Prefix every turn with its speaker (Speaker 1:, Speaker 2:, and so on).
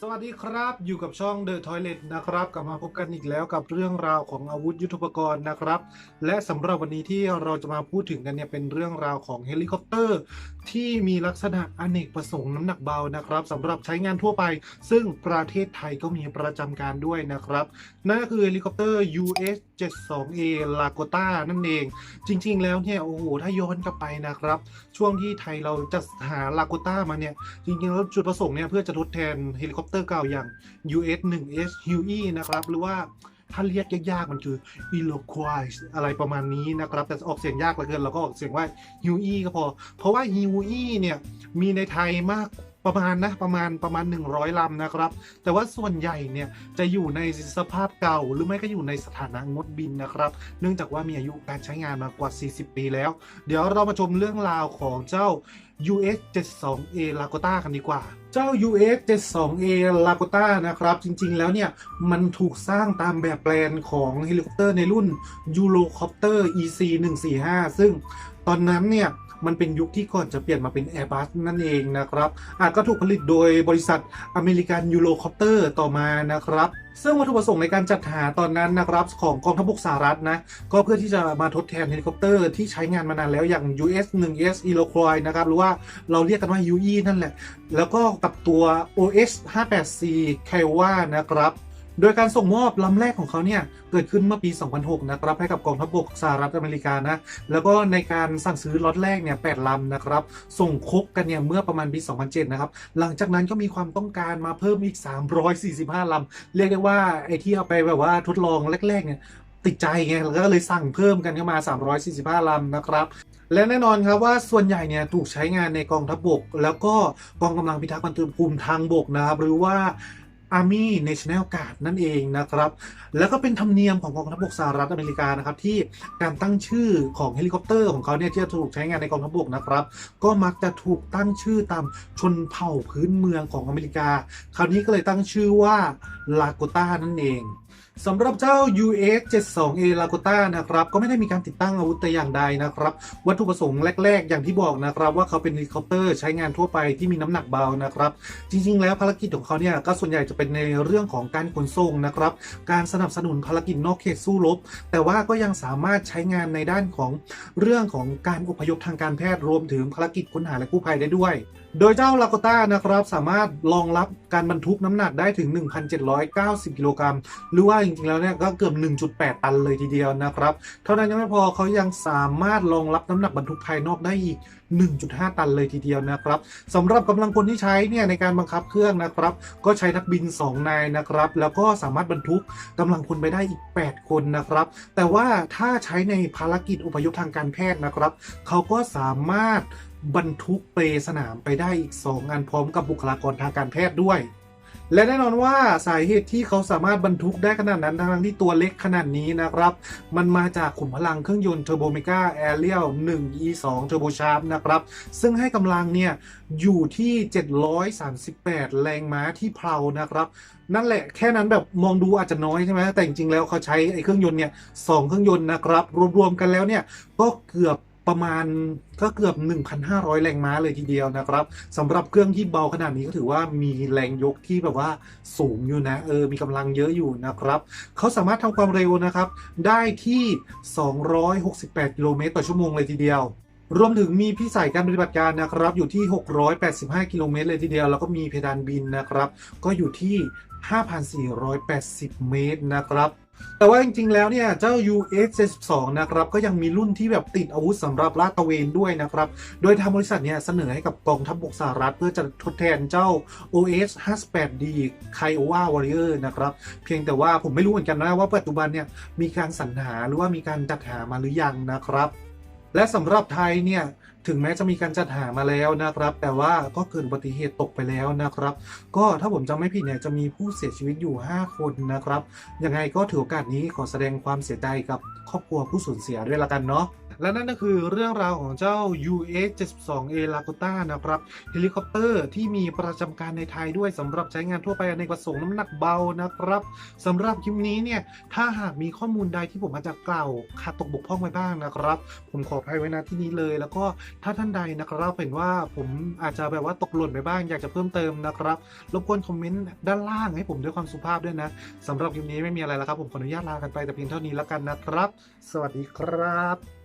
Speaker 1: สวัสดีครับ อยู่กับช่อง The Toilet นะครับ กลับมาพบกันอีกแล้วกับเรื่องราวของอาวุธยุทโธปกรณ์นะครับ และสำหรับวันนี้ที่เราจะมาพูดถึงกันเนี่ยเป็นเรื่องราวของเฮลิคอปเตอร์ ที่มีลักษณะอเนกประสงค์น้ำหนักเบานะครับสำหรับใช้งานทั่วไป ซึ่งประเทศไทยก็มีประจำการด้วยนะครับ นั่นก็คือเฮลิคอปเตอร์ US 72A Lakota นั่นเอง จริง ๆ แล้วเนี่ยโอ้โหถ้าย้อนกลับไปนะครับ ช่วงที่ไทยเราจะหา Lakota มาเนี่ยจริงๆแล้วจุดประสงค์เนี่ยเพื่อจะทดแทนเฮลิคอปเตอร์เก่าอย่าง US 1 S Huey นะครับ หรือว่าถ้าเรียกยากๆ มันคือ Iroquois อะไรประมาณนี้นะครับ แต่ออกเสียงยากเหลือเกิน เราก็ออกเสียงว่า Huey ก็พอ เพราะว่า Huey เนี่ย มีในไทยมาก ประมาณนะประมาณประมาณ 100 ลำนะครับ แต่ว่าส่วนใหญ่เนี่ยจะอยู่ในสภาพเก่าหรือไม่ก็อยู่ในสถานะงดบินนะครับ เนื่องจากว่ามีอายุการใช้งานมากว่า 40 ปีแล้ว เดี๋ยวเรามาชมเรื่องราวของเจ้า US 72A Lakota กันดีกว่า เจ้า US 72A Lakota นะครับ จริงๆ แล้วเนี่ย มันถูกสร้างตามแบบแปลนของเฮลิคอปเตอร์ในรุ่น Eurocopter EC 145ซึ่งตอนนั้นเนี่ย มันเป็นยุคที่ก่อนจะเปลี่ยนมาเป็น Airbus นั่นเองนะครับอาจก็ถูกผลิตโดยบริษัทอเมริกันยูโรคอปเตอร์ต่อมานะครับซึ่งวัตถุประสงค์ในการจัดหาตอนนั้นนะครับของกองทัพบกสหรัฐนะก็เพื่อที่จะมาทดแทนเฮลิคอปเตอร์ที่ใช้งานมานานแล้วอย่าง US 1S Iroquois นะครับหรือว่าเราเรียกกันว่า UE นั่นแหละ แล้วก็กับตัว OS 58C Kiowa นะครับ โดยการส่งมอบลำแรกของเขาเนี่ยเกิดขึ้นเมื่อปี 2006 นะครับให้กับกองทัพบกสหรัฐอเมริกานะแล้วก็ในการสั่งซื้อล็อตแรกเนี่ย8ลำนะครับส่งครบกันเนี่ยเมื่อประมาณปี 2007 นะครับหลังจากนั้นก็มีความต้องการมาเพิ่มอีก 345 ลำ เรียกได้ว่าไอ้ที่เอาไปแบบว่าทดลองแรกๆเนี่ยติดใจไงแล้วก็เลยสั่งเพิ่มกันเข้ามา 345 ลำนะครับและแน่นอนครับว่าส่วนใหญ่เนี่ยถูกใช้งานในกองทัพบกแล้วก็กองกำลังพิทักษ์พันธุภูมิทางบกนะครับหรือว่า Army National Guard นั่นเองนะครับ แล้วก็เป็นธรรมเนียมของกองทัพบกสหรัฐอเมริกานะครับที่การตั้งชื่อของเฮลิคอปเตอร์ของเขาเนี่ยที่จะถูกใช้งานในกองทัพบกนะครับ ก็มักจะถูกตั้งชื่อตามชนเผ่าพื้นเมืองของอเมริกา คราวนี้ก็เลยตั้งชื่อว่าลาโกต้านั่นเอง สำหรับเจ้า US 72A Lakota นะครับ ก็ไม่ได้มีการติดตั้งอาวุธแต่อย่างใดนะครับ วัตถุประสงค์แรก ๆ อย่างที่บอกนะครับ ว่าเขาเป็นเฮลิคอปเตอร์ใช้งานทั่วไปที่มีน้ำหนักเบานะครับ จริง ๆ แล้วภารกิจของเขาเนี่ยก็ส่วนใหญ่จะเป็นในเรื่องของการขนส่งนะครับ การสนับสนุนภารกิจนอกเขตสู้รบ แต่ว่าก็ยังสามารถใช้งานในด้านของเรื่องของการอพยพทางการแพทย์รวมถึงภารกิจค้นหาและกู้ภัยได้ด้วย โดยเจ้าลาโกต้านะครับสามารถรองรับการบรรทุกน้ำหนักได้ถึง 1,790 กิโลกรัม หรือว่าจริงๆแล้วเนี่ยก็เกือบ 1.8 ตันเลยทีเดียวนะครับ เท่านั้นยังไม่พอเขายังสามารถรองรับน้ำหนักบรรทุกภายนอกได้อีก 1.5 ตันเลยทีเดียวนะครับสำหรับกำลังพลที่ใช้เนี่ยในการบังคับเครื่องนะครับ ก็ใช้นักบิน 2 นายนะครับ แล้วก็สามารถบรรทุกกำลังพลไปได้อีก 8 คนนะครับ แต่ว่าถ้าใช้ในภารกิจอพยพทางการแพทย์นะครับเขาก็สามารถ บรรทุกเปสนามไปได้อีก2อันพร้อมกับบุคลากรทางการแพทย์ด้วย และแน่นอนว่าสาเหตุที่เขาสามารถบรรทุกได้ขนาดนั้นทั้งที่ตัวเล็กขนาดนี้นะครับ มันมาจากขุมพลังเครื่องยนต์เทอร์โบเมกาแอเรียล1 E 2 Turbo Sharp นะครับ ซึ่งให้กำลังเนี่ย อยู่ที่ 738 แรงม้าที่เพลานะครับนั่นแหละแค่นั้นแบบมองดูอาจจะน้อยใช่ไหมแต่จริงๆแล้วเขาใช้ไอ้เครื่องยนต์เนี่ยสองเครื่องยนต์นะครับ รวมๆกันแล้วเนี่ยก็เกือบ ประมาณก็เกือบ 1,500 แรงม้าเลยทีเดียวนะครับสำหรับเครื่องที่เบาขนาดนี้ก็ถือว่ามีแรงยกที่แบบว่าสูงอยู่นะเออมีกำลังเยอะอยู่นะครับเขาสามารถทำความเร็วนะครับ ได้ที่ 268 กิโลเมตรต่อชั่วโมงเลยทีเดียว รวมถึงมีพิสัยการปฏิบัติการนะครับ อยู่ที่ 685 กิโลเมตรเลยทีเดียว แล้วก็มีเพดานบินนะครับ ก็อยู่ที่ 5,480 เมตรนะครับ แต่ว่าจริงๆ แล้วเนี่ย เจ้า US 72นะครับ ก็ยังมีรุ่นที่แบบติดอาวุธสำหรับลาดตระเวนด้วยนะครับ โดยทางบริษัทเนี่ยเสนอให้กับกองทัพบกสหรัฐ เพื่อจะทดแทนเจ้า OS 58D Kiowa Warrior นะครับ เพียงแต่ว่าผมไม่รู้เหมือนกันนะว่าปัจจุบันเนี่ยมีการสรรหาหรือว่ามีการจัดหามาหรือยังนะครับ และสำหรับไทยเนี่ยถึงแม้จะมีการจัดหามาแล้วนะครับ แต่ว่าก็เกิดอุบัติเหตุตกไปแล้วนะครับ ก็ถ้าผมจำไม่ผิดเนี่ยจะมีผู้เสียชีวิตอยู่ 5 คนนะครับ ยังไงก็ถือโอกาสนี้ขอแสดงความเสียใจกับครอบครัวผู้สูญเสียด้วยละกันเนาะ และนั่นก็คือเรื่องราวของเจ้า UX 72A Lakota นะครับเฮลิคอปเตอร์ที่มีประจำการในไทยด้วยสำหรับใช้งานทั่วไปในประสงค์น้ำหนักเบานะครับสำหรับคลิปนี้เนี่ยถ้าหากมีข้อมูลใดที่ผมอาจจะกล่าวขาดตกบกพร่องไปบ้างนะครับ ผมขออภัยไว้ณที่นี้เลย แล้วก็ถ้าท่านใดนะครับเห็นว่าผมอาจจะแบบว่าตกหล่นไปบ้าง อยากจะเพิ่มเติมนะครับรบกวนคอมเมนต์ด้านล่างให้ผมด้วยความสุภาพด้วยนะสำหรับคลิปนี้ไม่มีอะไรแล้วครับ ผมขออนุญาตลากันไปแต่เพียงเท่านี้แล้วกันนะครับ สวัสดีครับ